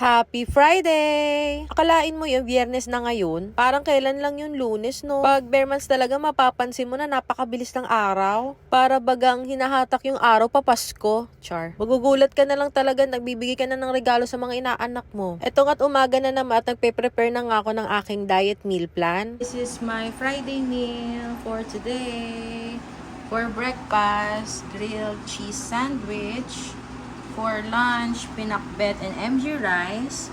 Happy Friday! Akalain mo yung biyernes na ngayon, parang kailan lang yung lunes, no? Pag bare months talaga, mapapansin mo na napakabilis ng araw. Para bagang hinahatak yung araw pa Pasko. Char. Magugulat ka na lang talaga, nagbibigay ka na ng regalo sa mga inaanak mo. Eto nga't umaga na naman at nagpe-prepare na nga ako ng aking diet meal plan. This is my Friday meal for today. For breakfast, grilled cheese sandwich. For lunch, pinakbet and MG rice.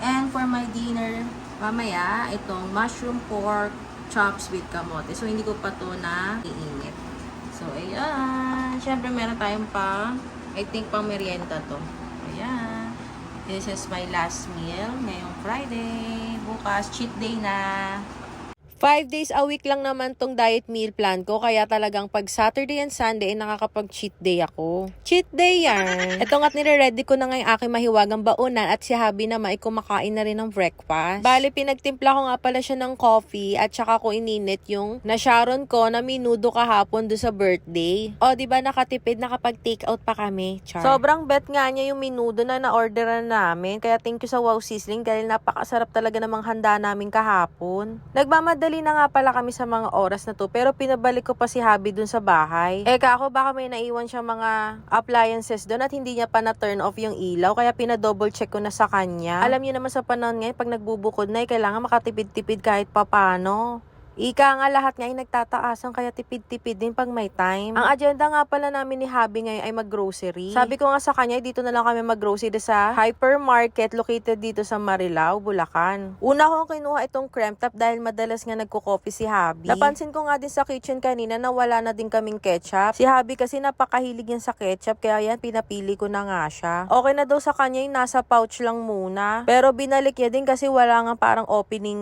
And for my dinner, mamaya, itong mushroom pork chops with kamote. So, hindi ko pa to na iinit. So, ayan. Siyempre, meron tayong pa, I think pang merienda to. Ayan. This is my last meal ngayong Friday. Bukas, cheat day na. Five days a week lang naman tong diet meal plan ko, kaya talagang pag Saturday and Sunday, eh, nakakapag-cheat day ako. Cheat day yan! Ito nga't nire-ready ko na ngayong aking mahiwagang baunan at si Habi naman ay kumakain na rin ng breakfast. Bali, pinagtimpla ko nga pala siya ng coffee at saka ko ininit yung nasharon ko na minudo kahapon do sa birthday. O, di ba nakatipid, nakapag-take out pa kami. Char. Sobrang bet nga niya yung minudo na na-orderan namin, kaya thank you sa Wow Sizzling dahil napakasarap talaga namang handa namin kahapon. Nagmamadali na nga pala kami sa mga oras na to, pero pinabalik ko pa si Habi dun sa bahay. Eh kako baka may naiwan siya mga appliances doon at hindi niya pa na-turn off yung ilaw, kaya pinadouble check ko na sa kanya. Alam niyo naman sa panahon ngayon, pag nagbubukod na, eh, kailangan makatipid-tipid kahit papano. Ika nga lahat nga ay nagtataasan kaya tipid-tipid din pag may time. Ang agenda nga pala namin ni Habi ngayon ay mag-grocery. Sabi ko nga sa kanya, dito na lang kami mag-grocery sa hypermarket located dito sa Marilao, Bulacan. Una ko kinuha itong cream top dahil madalas nga nagko-coffee si Habi. Napansin ko nga din sa kitchen kanina na wala na din kaming ketchup. Si Habi kasi napakahilig yan sa ketchup kaya yan pinapili ko na nga siya. Okay na daw sa kanya yung nasa pouch lang muna. Pero binalik niya din kasi wala nga parang opening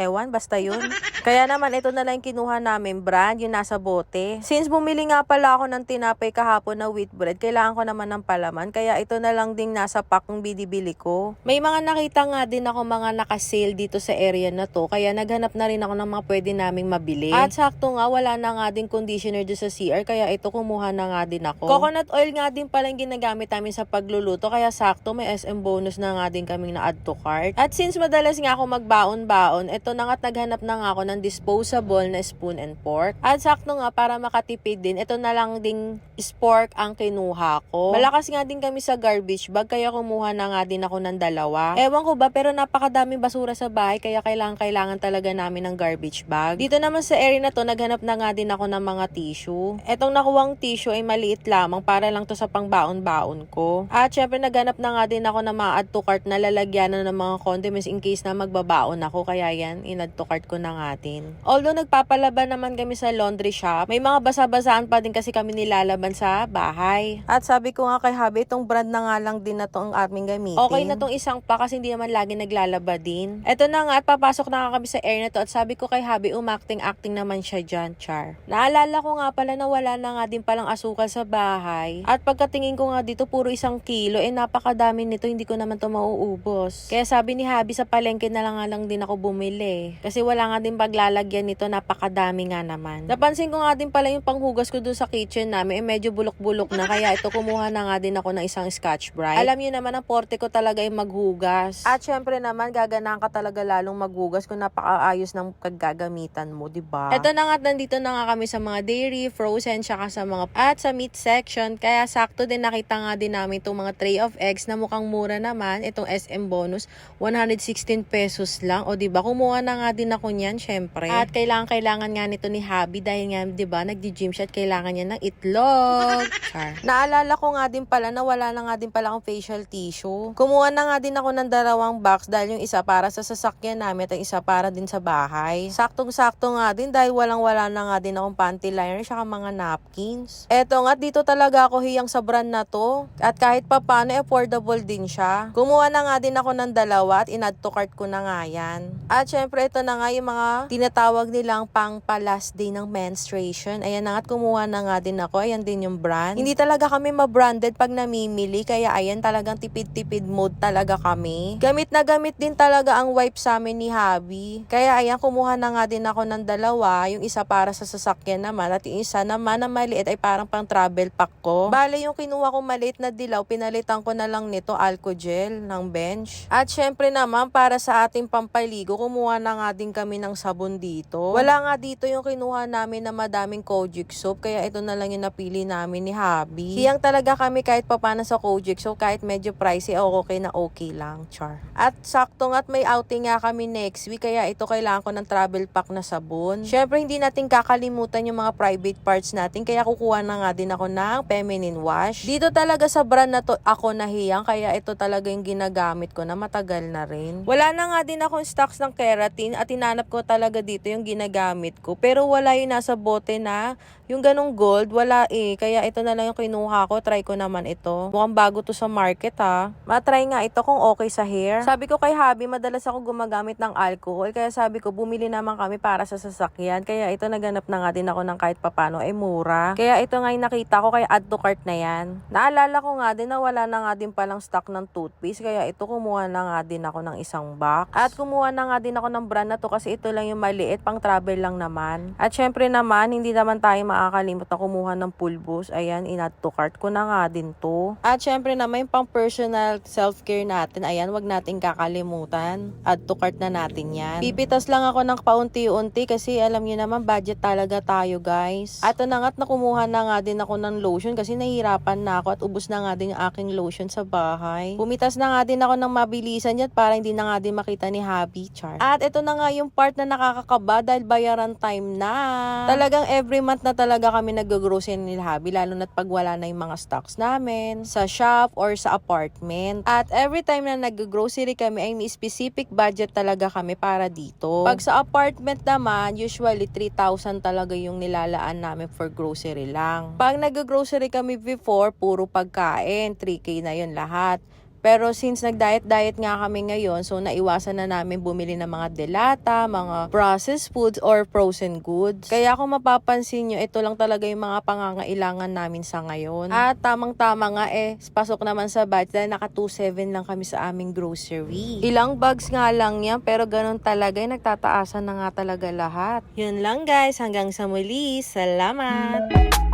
ewan, basta yun. Kaya naman, ito na lang yung kinuha namin brand, yung nasa bote. Since bumili nga pala ako ng tinapay kahapon na wheat bread, kailangan ko naman ng palaman. Kaya ito na lang ding nasa pack ng bidibili ko. May mga nakita nga din ako mga nakasale dito sa area na to. Kaya naghanap na rin ako ng mga pwede naming mabili. At sakto nga, wala na nga din conditioner doon sa CR. Kaya ito kumuha na nga din ako. Coconut oil nga din pala yung ginagamit namin sa pagluluto. Kaya sakto, may SM bonus na nga din kaming na-add to cart. At since madalas nga ako magbaon-baon, ito na nga't naghanap na nga ako ng disposable na spoon and fork. At sakto nga, para makatipid din, ito na lang ding spork ang kinuha ko. Malakas nga din kami sa garbage bag, kaya kumuha na nga din ako ng dalawa. Ewan ko ba, pero napakadaming basura sa bahay, kaya kailangan-kailangan talaga namin ng garbage bag. Dito naman sa area na to, naghanap na nga din ako ng mga tissue. Etong nakuwang tissue ay maliit lamang para lang to sa pangbaon-baon ko. At syempre, naghanap na nga din ako ng mga add to cart na lalagyan na ng mga condiments in case na magbabaon ako. Kaya yan, in-add to cart ko na nga din. Although nagpapalaban naman kami sa laundry shop, may mga basa-basaan pa din kasi kami nilalaban sa bahay. At sabi ko nga kay Habi, itong brand na nga lang din na to ang aming gamitin. Okay na tong isang pa kasi hindi naman lagi naglalaba din. Eto na nga at papasok na nga kami sa air na to at sabi ko kay Habi, umakting-acting naman siya dyan, char. Naalala ko nga pala na wala na nga din palang asukal sa bahay. At pagkatingin ko nga dito, puro isang kilo. Eh, napakadami nito, hindi ko naman to mauubos. Kaya sabi ni Habi, sa palengke na lang nga lang din ako bumili. Kasi wala nga din paglalagyan nito, napakadami nga naman. Napansin ko nga din pala yung panghugas ko dun sa kitchen namin, eh medyo bulok-bulok na. Kaya ito, kumuha na nga din ako ng isang scotch brite. Alam niyo naman, ang porte ko talaga yung maghugas. At syempre naman, gaganahan ka talaga lalong maghugas kung napakaayos ng kaggagamitan mo, di ba? Ito na nga, nandito na nga kami sa mga dairy, frozen, tsaka sa mga, at sa meat section. Kaya sakto din nakita nga din namin itong mga tray of eggs na mukhang mura naman. Itong SM bonus, 116 pesos lang. O di ba kumuha na nga din ako niyan, syempre. At kailangan kailangan nga nito ni Habi dahil nga, di ba, nagdi-gym siya at kailangan niya ng itlog. Char. Naalala ko nga din pala na wala na nga din pala akong facial tissue. Kumuha na nga din ako ng dalawang box dahil yung isa para sa sasakyan namin at yung isa para din sa bahay. Saktong-sakto nga din dahil walang-wala na nga din akong panty liner at mga napkins. Eto nga, dito talaga ako hiyang sa brand na to. At kahit pa paano, affordable din siya. Kumuha na nga din ako ng dalawa at in-add to cart ko na nga yan. At syempre, ito na nga yung mga tinatawag nilang pang last day ng menstruation. Ayan na nga't kumuha na nga din ako. Ayan din yung brand. Hindi talaga kami ma-branded pag namimili. Kaya ayan talagang tipid-tipid mode talaga kami. Gamit na gamit din talaga ang wipe sa amin ni Habi. Kaya ayan, kumuha na nga din ako ng dalawa. Yung isa para sa sasakyan naman at yung isa naman na maliit ay parang pang travel pack ko. Bale, yung kinuha ko maliit na dilaw, pinalitan ko na lang nito alcohol ng bench. At syempre naman, para sa ating pampaligo, kumuha na nga din kami ng sabon dito. Wala nga dito yung kinuha namin na madaming Kojic soap, kaya ito na lang yung napili namin ni Habi. Hiyang talaga kami kahit papana sa Kojic soap, kahit medyo pricey, okay na okay lang, char. At sakto nga't may outing nga kami next week, kaya ito kailangan ko ng travel pack na sabon. Syempre, hindi natin kakalimutan yung mga private parts natin, kaya kukuha na nga din ako ng feminine wash. Dito talaga sa brand na to, ako nahiyang, kaya ito talaga yung ginagamit ko na matagal na rin. Wala na nga din akong stocks ng keratin at tinanap ko talaga dito yung ginagamit ko. Pero wala yung nasa bote na yung ganong gold, wala eh. Kaya ito na lang yung kinuha ko. Try ko naman ito. Mukhang bago to sa market ha. Matry nga ito kung okay sa hair. Sabi ko kay Habi, madalas ako gumagamit ng alcohol. Kaya sabi ko, bumili naman kami para sa sasakyan. Kaya ito naganap na nga din ako ng kahit papano ay mura. Kaya ito nga yung nakita ko kaya add to cart na yan. Naalala ko nga din na wala na nga din palang stock ng toothpaste. Kaya ito kumuha na nga din ako ng isang box. At kumuha na nga din ako ng brand na to kasi ito lang yung maliit pang travel lang naman. At syempre naman, hindi naman tayo makakalimot na kumuha ng pulbos. Ayan, in-add to cart ko na nga din to. At syempre naman, yung pang personal self-care natin, ayan, wag nating kakalimutan. Add to cart na natin yan. Pipitas lang ako ng paunti-unti kasi alam niyo naman, budget talaga tayo guys. At ito na nga't nakumuha na nga din ako ng lotion kasi nahihirapan na ako at ubos na nga din yung aking lotion sa bahay. Pumitas na nga din ako ng mabilisan yan para hindi na nga din makita ni Happy Char. At ito na nga yung part na nakakakaba dahil bayaran time na. Talagang every month na talaga kami nag-grocery ni Happy lalo na't pag wala na yung mga stocks namin sa shop or sa apartment. At every time na nag-grocery kami ay may specific budget talaga kami para dito. Pag sa apartment naman, usually 3,000 talaga yung nilalaan namin for grocery lang. Pag nag-grocery kami before, puro pagkain, 3K na yun lahat. Pero since nag-diet-diet nga kami ngayon, so naiwasan na namin bumili ng mga delata, mga processed foods, or frozen goods. Kaya kung mapapansin nyo, ito lang talaga yung mga pangangailangan namin sa ngayon. At tamang-tama nga eh, pasok naman sa budget dahil naka 2.7 lang kami sa aming grocery. Ilang bags nga lang yan, pero ganun talaga, eh, nagtataasan na nga talaga lahat. Yun lang guys, hanggang sa muli. Salamat!